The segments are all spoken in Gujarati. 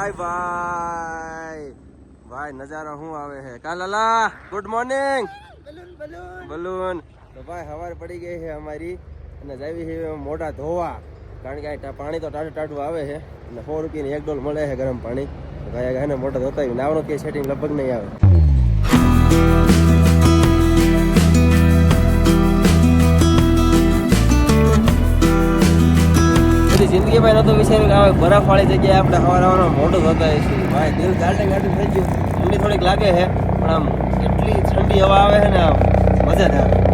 ભાઈ ભાઈ. ભાઈ, નજારો શું આવે છે? કાલાલા ગુડ મોર્નિંગ બલૂન. તો ભાઈ સવાર પડી ગઈ છે અમારી અને જાવી છે મોટા ધોવા. કારણ કે પાણી તો ટાટું ટાટું આવે છે. અને સો રૂપિયાની એક ડોલ મળે છે ગરમ પાણી. ભાઈ એને મોટા ધોતા નાવનો કે સેટિંગ લગભગ નહીં આવે. બધી જિંદગી ભાઈ નતો વિચાર્યું કે આવે બરફવાળી જગ્યાએ આપણે હવાર હવારમાં મોટું થતા છીએ. ભાઈ દિલ ગાર્ડન ગાર્ડન થઈ ગયું. ઠંડી થોડીક લાગે છે પણ આમ એટલી ઠંડી હવા આવે છે ને આમ મજા જ આવે.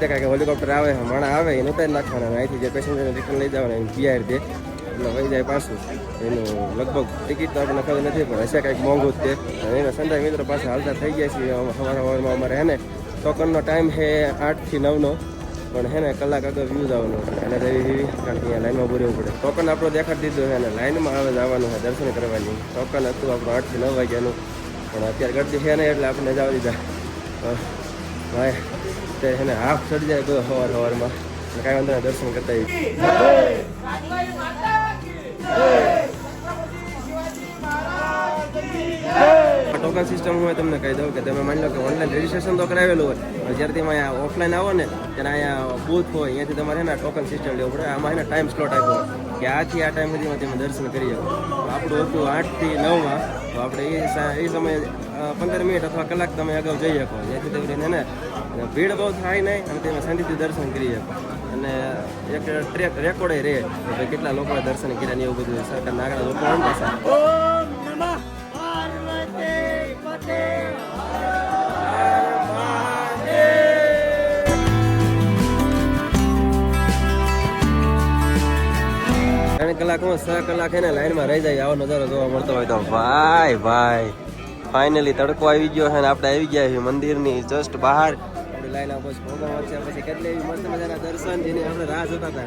તો કારણ કે હેલિકોપ્ટર આવે માણા આવે, એને ઉતારી નાખવાના અને અહીંથી જે પેસેન્જરને રિટર્ન લઈ જવાના એને પીઆર દે એટલે વહી જાય પાછું. એનું લગભગ ટિકિટ તો આપણને ખબર નથી, પણ હશે કાંઈક મોંઘું જ તે એના સંધાય મિત્રો પાસે હાલતા થઈ ગયા છીએ. સવાર સવારમાં અમારે હે ને ટોકનનો ટાઈમ છે આઠથી નવનો પણ હે ને, કલાક આગળ વ્યૂઝ આવવાનો એને અને જેવી કારણ કે અહીંયા લાઈનમાં ઉભું રહેવું પડે. ટોકન આપણો દેખાડી દીધું છે અને લાઈનમાં આવે જવાનું છે દર્શન કરવાની. ટોકન હતું આપણું આઠથી નવ વાગ્યાનું. પણ અત્યારે ગરદી છે ને એટલે આપણે જવા દીધા. ભાઈ. તે એને હાફ ચડી જાય બધો સવાર સવારમાં કાંઈ વાંધો દર્શન કરતા ટોકન સિસ્ટમ હોય તમને કહી દઉં કે તમે માની લો કે ઓનલાઈન રજીસ્ટ્રેશન તો કરાવેલું હોય જ્યારે તમે અહીંયા ઓફલાઈન આવો ને, ત્યારે અહીંયા બૂથ હોય, અહીંયાથી તમારે એના ટોકન સિસ્ટમ લેવું પડે. આમાં એના ટાઈમ સ્લોટ આપ્યો કે આથી આ ટાઈમ સુધીમાં તમે દર્શન કરી શકો. આપણું હતું આઠથી નવમાં, તો આપણે એ એ સમયે પંદર મિનિટ અથવા કલાક તમે અગાઉ જઈ શકો. જેથી કરીને ને ભીડ બહુ થાય નહીં અને તેમાં શાંતિથી દર્શન કરી શકો. અને એક ટ્રેક રેકોર્ડે રહે કે કેટલા લોકોએ દર્શન કર્યા ને એવું બધું સરકારના આગળ લોકો હોય પાસે. ત્રણ કલાક હું છ કલાક એને લાઈનમાં રહી જાય આવો નજારો જોવા મળતો હોય તો ભાઈ ભાઈ. ફાઇનલી તડકો આવી ગયો છે ને આપણે આવી ગયા છીએ મંદિરની જસ્ટ બહાર. લાઈન બસ પ્રોગ્રામ છે પછી કેટલી મસ્ત મજાના દર્શન જેની આપણે રાહ જોતા હતા.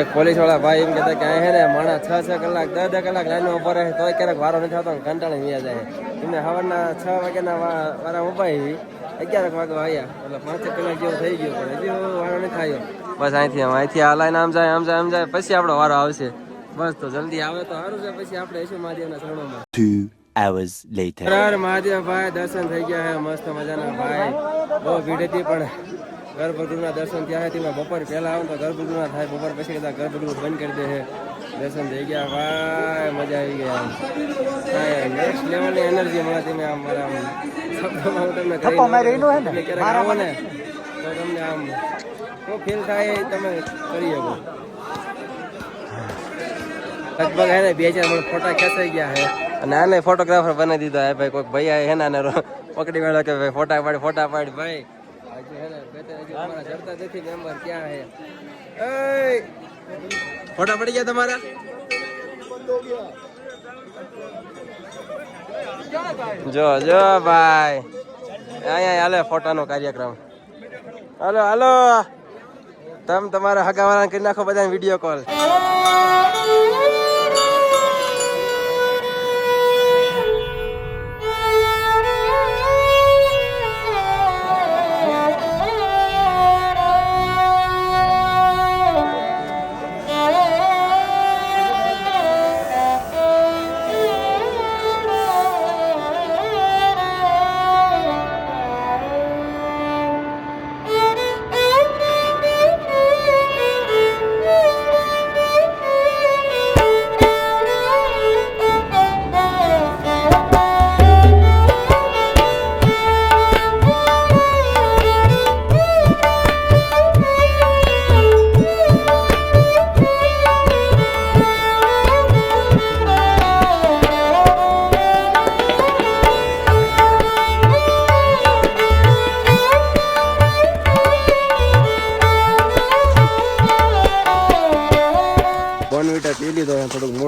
એક પોલીસવાળા ભાઈ એમ કહેતા કે અહીં હે ને માણસ છ છ કલાક દસ દસ કલાક લાઈનમાં ઊભા રહે તોય ક્યારેક વારો નથી આવતો કંટાળે વ્યા જાય. એમને સવારના છ વાગ્યાના વારા ઊભા આવી અગિયાર વાગે આવ્યા. એટલે પાંચ કલાક જેવો થઈ ગયો પણ હજી વારો નથી આવ્યો. બસ અહીંથી આમ અહીંથી આ લાઈન આમ જાય આમ જાય આમ જાય પછી આપણો વારો આવશે. બસ તો જલ્દી આવે તો સારું છે પછી આપણે એશું મહાદેવના ચરણોમાં hours later. મહાદેવ ભાઈ દર્શન થઈ ગયા હે મસ્ત મજાના ભાઈ. બહુ ભીડ હતી પણ ગર્ભગૃહના દર્શન થયા છે. તેમાં બપોર પહેલા આવું તો ગર્ભગૃહના થાય. બપોર પછી કદાચ ગર્ભગૃહ બંધ કરી દે છે. દર્શન થઈ ગયા. ભાઈ મજા આવી ગયા નેક્સ્ટ લેવલની એનર્જી મળે તમે આમ મારા આમ તમને ક્યારેક આવો ને તો તમને આમ શું ફીલ થાય તમે કરી શકો. લગભગ હે ને બે ચાર ફોટા ખેંચાઈ ગયા છે અને આને ફોટોગ્રાફર બનાવી દીધા હે ભાઈ કોઈક ભાઈ હે ને આને પકડી વાળો કે ભાઈ ફોટા પાડ ફોટા પાડ ભાઈ. ફોટા પડી ગયા તમારા? જો જો ભાઈ. અહીંયા હાલે ફોટાનો કાર્યક્રમ. હાલો હાલો. તમે તમારા હગાવાળા કરી નાખો બધા વીડિયો કોલ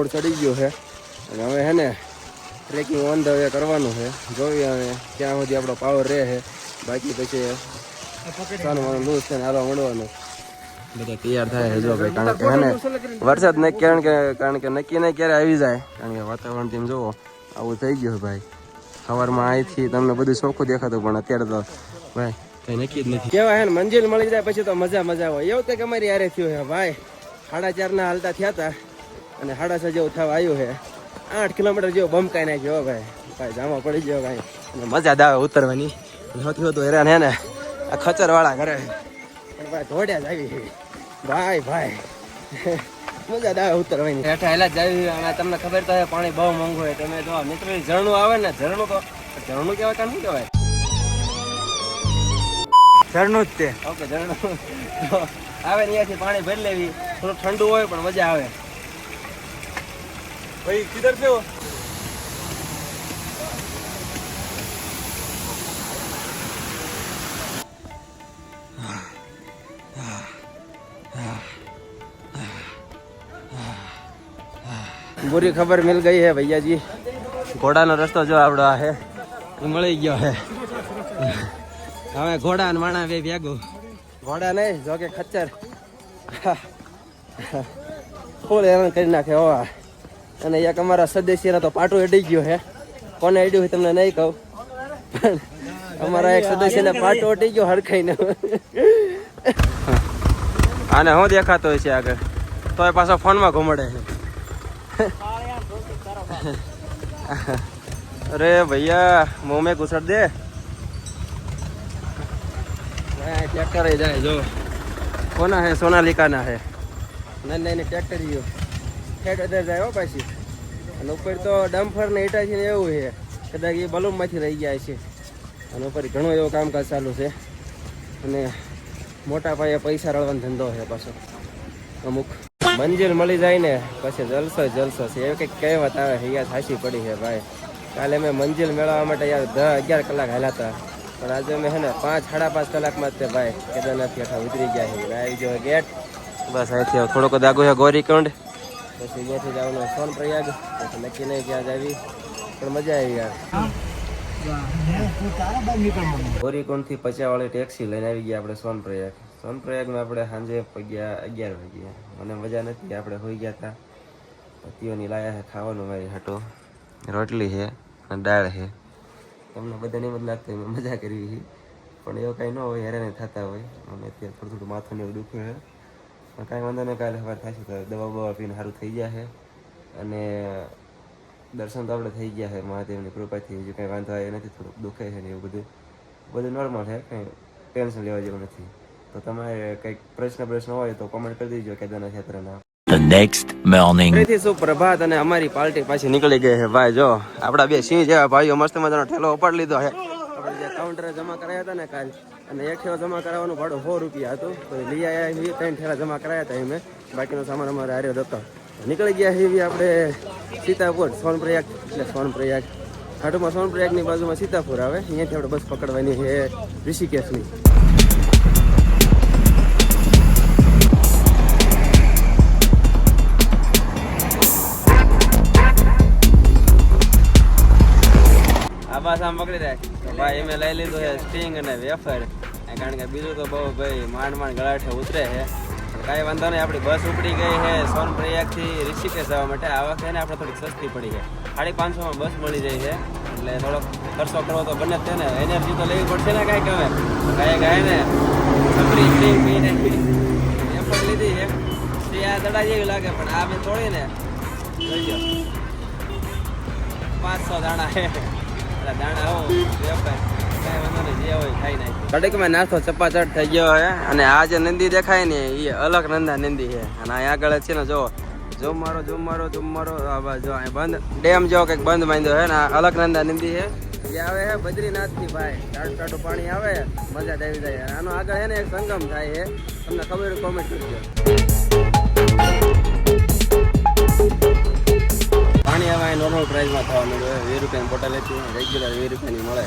મૂડ ચડી ગયો છે. અને હવે હે ને ટ્રેકિંગ ઓન ધ વે કરવાનું છે. જોઈએ હવે ક્યાં સુધી આપણો પાવર રહે છે. બાકી પછી સાનું લૂઝ છે ને હાલવા મળવાનું. બધા તૈયાર થાય છે. જો ભાઈ કારણ કે હે ને વરસાદ નહીં કારણ કે કારણ કે નક્કી નહીં ક્યારે આવી જાય. કારણ કે વાતાવરણ તેમ જુઓ આવું થઈ ગયું ભાઈ. સવારમાં અહીંથી તમને બધું ચોખ્ખું દેખાતું પણ અત્યારે તો ભાઈ કઈ નક્કી જ નથી. કેવા હે ને મંજિલ મળી જાય પછી તો મજા મજા હોય એવું કંઈક અમારી યારે થયું છે ભાઈ. સાડા ચારના હાલતા થયા હતા. અને સાડા છ જેવું થવા આવ્યું છે. આઠ કિલોમીટર જેવો બમકાઈ નાખ્યો ભાઈ. ભાઈ જામા પડી ગયો ભાઈ. અને મજા આવે ઉતરવાની. નથી હોતું હેરાન હે ને. આ ખચર વાળા કરે પણ ભાઈ ધોડ્યા જ આવી. ભાઈ ભાઈ. મજા આવે ઉતરવાની. હેઠા હેલા જ આવી. અને તમને ખબર તો પાણી બહુ મોંઘું હોય. તમે જો મિત્ર ઝરણું આવે ને ઝરણું તો ઝરણું કહેવાય કાં શું કહેવાય? ઝરણું જ તે. ઓકે ઝરણું. આવે ને અહીંયાથી પાણી ભરી લેવી. થોડું ઠંડુ હોય પણ મજા આવે. ભાઈ કિધર से हो बुरी खबर मिल गई है भैया जी ઘોડાનો રસ્તો જો આપણો આ છે એ મળી ગયો છે હવે ઘોડા અને માણા બે ભેગું ઘોડા નહીં જો કે ખચ્ચર ફૂલ હેરાન કરી નાખે હોવા અને એક અમારા સદસ્યના તો પાટો અડી ગયો હે કોને અડ્યું હોય તમને નહીં કહું. પણ અમારા એક સદસ્યને પાટો અટી ગયો હરખાઈને. અને હું દેખાતો હોય છે આગળ? તો એ પાછો ફોનમાં ઘૂમડે છે. અરે ભૈયા મોમે મેં ઘુસડ દે. ટ્રેક્ટર જાય જો. કોના હે સોનાલિકાના હે નાની નાની ટ્રેક્ટર ગયો હેડ જાય હો પાછી. અને ઉપર તો ડમ્ફર ને ઈટા છે ને એવું છે. કદાચ એ બલૂમમાંથી રહી ગયા છે. અને ઉપર ઘણું એવું કામકાજ ચાલુ છે. અને મોટા પાયે પૈસા રળવાનો ધંધો છે પાછો. અમુક મંજિલ મળી જાય ને, પછી જલસો જલસો છે. એવી કંઈક કહેવત આવે છે, યાદ હાસી પડી છે ભાઈ. કાલે મેં મંજિલ મેળવવા માટે યાર દસ અગિયાર કલાક હાલ્યા હતા. પણ આજે મેં હે ને પાંચ, સાડા પાંચ કલાકમાં જ તે ભાઈ કેદારનાથ હેઠા ઉતરી ગયા છે. આવી ગયો ગેટ બસ, અહીંથી થોડોક દાગો છે ગૌરીકુંડ. પછી અહીંયાથી જવાનું સોન પ્રયાગ. પછી નક્કી નહીં ક્યાં જાવી, પણ મજા આવી યાર. ગોરીકુંડથી પચાવાળી ટેક્સી લઈને આવી ગયા આપણે સોનપ્રયાગ સોનપ્રયાગમાં આપણે સાંજે પગ્યા અગિયાર વાગ્યા. મને મજા નથી, આપણે હોઈ ગયા હતા પતિઓની લાયા છે ખાવાનું મારી હટો. રોટલી છે અને દાળ છે તમને બધાને એમ જ લાગતું મેં મજા કરવી છે પણ એવું કાંઈ ન હોય, હેરાન થતા હોય. મને અત્યારે થોડું થોડું માથું ને એવું દુખે છે. પણ કાંઈ વાંધો નહીં કાલે સવાર થશે તો દવા બવા પીને સારું થઈ જશે અને દર્શન તો આપણે થઈ ગયા છે મહાદેવની કૃપાથી. હજુ કંઈ વાંધો આવ્યો નથી થોડુંક દુખે છે ને એવું બધું. બધું નોર્મલ છે કંઈ ટેન્શન લેવા જેવું નથી. તો તમારે કંઈક પ્રશ્ન પ્રશ્ન હોય તો કોમેન્ટ કરી દેજો કેદારનાથ યાત્રાના The next morning. ફરીથી સુપ્રભાત અને અમારી પાર્ટી પાછી નીકળી ગઈ છે. ભાઈ જો આપડા બે સિંહ જેવા ભાઈઓ મસ્ત મજાનો ઠેલો ઉપાડી લીધો છે. આપણે જે કાઉન્ટરે જમા કરાયા હતા ને કાલ. અને એક ઠેલો જમા કરાવવાનું ભાડું સો રૂપિયા હતું. તો લઈ આવ્યા છીએ, ત્રણ ઠેલા જમા કરાયા હતા અમે બાકીનો સામાન અમારે હાર્યો હતો. નીકળી ગયા છીએ આપણે સીતાપુર, સોનપ્રયાગ, એટલે સોનપ્રયાગ. ખાટુમાં સોનપ્રયાગની બાજુમાં સીતાપુર આવે. અહીંયાથી આપણે બસ પકડવાની છે ઋષિકેશની. આ પકડી રાખ. ભાઈ એમે લઈ લીધું છે સ્ટિંગ અને વેફર. કારણ કે બીજું તો બહુ ભાઈ માંડ માંડ ગળાઠે ઉતરે છે. કાંઈ વાંધો નહીં, આપણી બસ ઉપડી ગઈ છે સોનપ્રયાગથી ઋષિકેશ જવા માટે. આ વખતે ને આપણે થોડીક સસ્તી પડી છે. સાડી પાંચસોમાં બસ મળી જાય છે. એટલે થોડોક ખર્ચો કરવો તો બને જ ને. એનર્જી તો લેવી પડશે ને કાંઈક હવે. ગાય ગાય ને સપરી સ્ટિંગ લીધી છે. આ દડા જેવી લાગે, પણ આ મેં તોડીને પાંચસો દાણા છે. હો કડકમાં નાસ્તો ચપાચટ થઈ ગયો હે અને આ જે નંદી દેખાય ને, એ અલગ નંદા નંદી છે. અને અહીંયા આગળ છે ને, જો જો મારો જો મારો જો મારો જો અહીં બંધ, ડેમ જો કંઈક બંધ બાંધ્યો હે ને, આ અલગ નંદા નંદી છે. એ આવે હે બદ્રીનાથની ભાઈ. ટાટું ટાટું પાણી આવે, મજા આવી જાય. આનો આગળ છે ને એક સંગમ થાય છે. તમને ખબર કોમેન્ટ કરજો. પાણી હવે અહીં નોર્મલ પ્રાઇસમાં થવા મળ્યું વીસ રૂપિયાની બોટલ હતી રેગ્યુલર વીસ રૂપિયાની મળે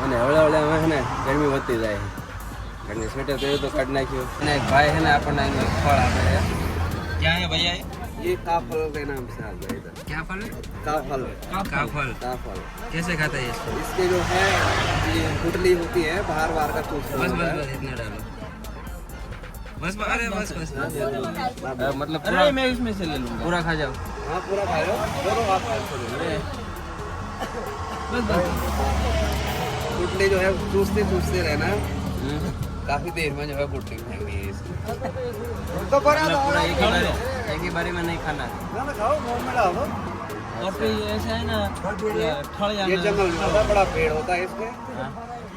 અને હવળે હવળે હવે છે ને ગરમી વધતી જાય ઘરની સ્વેટર પહેર્યું તો કાઢી નાખ્યું અને એક ભાઈ છે ને આપણને એનું એક ફળ આપે છે ક્યાં હે ભૈયા ये काफल के नाम से आता है इधर क्या फल है काफल का फल काफल कैसे खाता है इसको इसके जो है ये गुटली होती है बाहर बाहर का चूस बस बस बस इतना डालो बस बस अरे बस बस। मतलब अरे पूरा मैं इसमें से ले लूँगा। पूरा खा जाओ। हाँ पूरा खा लो। दोनों आप बस बस। गुटली जो है चूसते चूसते रहना। काफ़ी देर में जो है गुटली है इसकी। तो बड़ा मतलब पूरा एक ही बारी एक ही बारी में नहीं खाना। ना ना खाओ मुँह में डालो। और फिर ऐसा है ना ये जंगल में बड़ा पेड़ होता है इसमें। हाँ।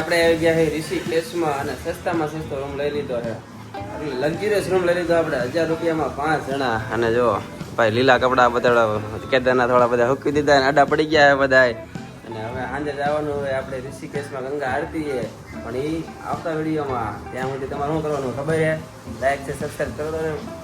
આપણે આવી ગયા ઋષિકેશમાં અને સસ્તામાં સસ્તો રૂમ લઈ લીધો છે લક્ઝરિયસ રૂમ લઈ લીધો આપણે, હજાર રૂપિયામાં પાંચ જણા. અને જો, ભાઈ લીલા કપડા બધા કેદારના થોડા બધા હૂકી દીધા અને આડા પડી ગયા બધા અને હવે સાંજે જવાનું હવે આપણે ઋષિકેશમાં ગંગા આરતી છે પણ એ આવતા વિડીયોમાં ત્યાં સુધી તમારે શું કરવાનું ખબર છે લાઈક છે સબસ્ક્રાઈબ કરો તો